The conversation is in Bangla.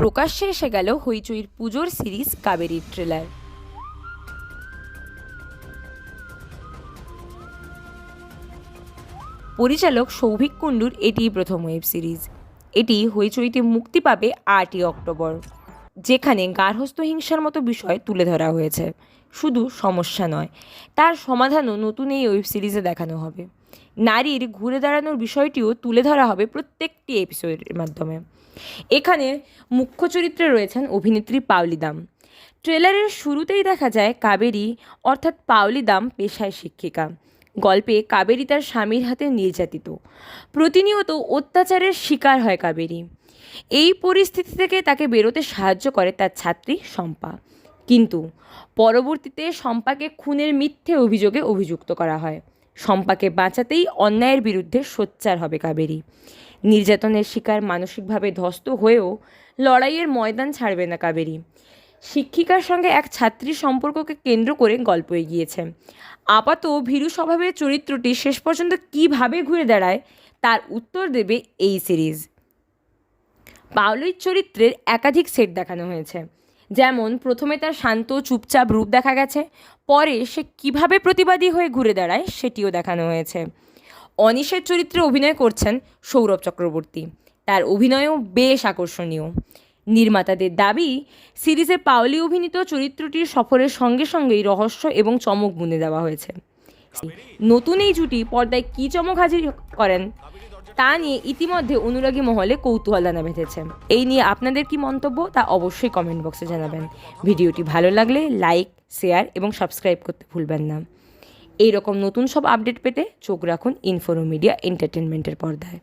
প্রকাশ্যে এসে গেল হইচইর পুজোর সিরিজ কাবেরীর ট্রেলার পরিচালক সৌভিক কুণ্ডুর এটিই প্রথম ওয়েব সিরিজ। এটি হইচইতে মুক্তি পাবে আটই অক্টোবর, যেখানে গার্হস্থ্য হিংসার মতো বিষয় তুলে ধরা হয়েছে। শুধু সমস্যা নয়, তার সমাধানও নতুন এই ওয়েব সিরিজে দেখানো হবে। নারীর ঘুরে দাঁড়ানোর বিষয়টিও তুলে ধরা হবে প্রত্যেকটি এপিসোডের মাধ্যমে। এখানে মুখ্য চরিত্রে রয়েছেন অভিনেত্রী পাওলি দাম। ট্রেলারের শুরুতেই দেখা যায় কাবেরী, অর্থাৎ পাওলি দাম পেশায় শিক্ষিকা। গল্পে কাবেরী তার স্বামীর হাতে নির্যাতিত। প্রতিনিয়ত অত্যাচারের শিকার হয় কাবেরী। এই পরিস্থিতি থেকে তাকে বেরোতে সাহায্য করে তার ছাত্রী শম্পা। কিন্তু পরবর্তীতে শম্পাকে খুনের মিথ্যে অভিযোগে অভিযুক্ত করা হয়। শম্পাকে বাঁচাতেই অন্যায়ের বিরুদ্ধে সোচ্চার হবে কাবেরী। নির্যাতনের শিকার মানসিকভাবে ধ্বস্ত হয়েও লড়াইয়ের ময়দান ছাড়বে না কাবেরী। শিক্ষিকার সঙ্গে এক ছাত্রীর সম্পর্ককে কেন্দ্র করে গল্প এগিয়েছে। আপাত ভীরু স্বভাবের চরিত্রটি শেষ পর্যন্ত কীভাবে ঘুরে দাঁড়ায়, তার উত্তর দেবে এই সিরিজ। পাওলির চরিত্রের একাধিক সেট দেখানো হয়েছে। যেমন প্রথমে তার শান্ত, চুপচাপ রূপ দেখা গেছে, পরে সে কীভাবে প্রতিবাদী হয়ে ঘুরে দাঁড়ায় সেটিও দেখানো হয়েছে। অনিশের চরিত্রে অভিনয় করছেন সৌরভ চক্রবর্তী। তার অভিনয়ও বেশ আকর্ষণীয়। নির্মাতাদের দাবি, সিরিজে পাওলি অভিনীত চরিত্রটির সফরের সঙ্গে সঙ্গেই রহস্য এবং চমক বুনে দেওয়া হয়েছে। নতুন এই জুটি পর্দায় কী চমক হাজির করেন, তা নিয়ে ইতিমধ্যে অনুরাগী মহলে কৌতূহল দানা বেঁধেছে। এই নিয়ে আপনাদের কি মন্তব্য, তা অবশ্যই কমেন্ট বক্সে জানাবেন। ভিডিওটি ভালো লাগলে লাইক শেয়ার এবং সাবস্ক্রাইব করতে ভুলবেন না। এই রকম নতুন সব আপডেট পেতে চোখ রাখুন ইনফোরো মিডিয়া এন্টারটেনমেন্টের পর্দায়।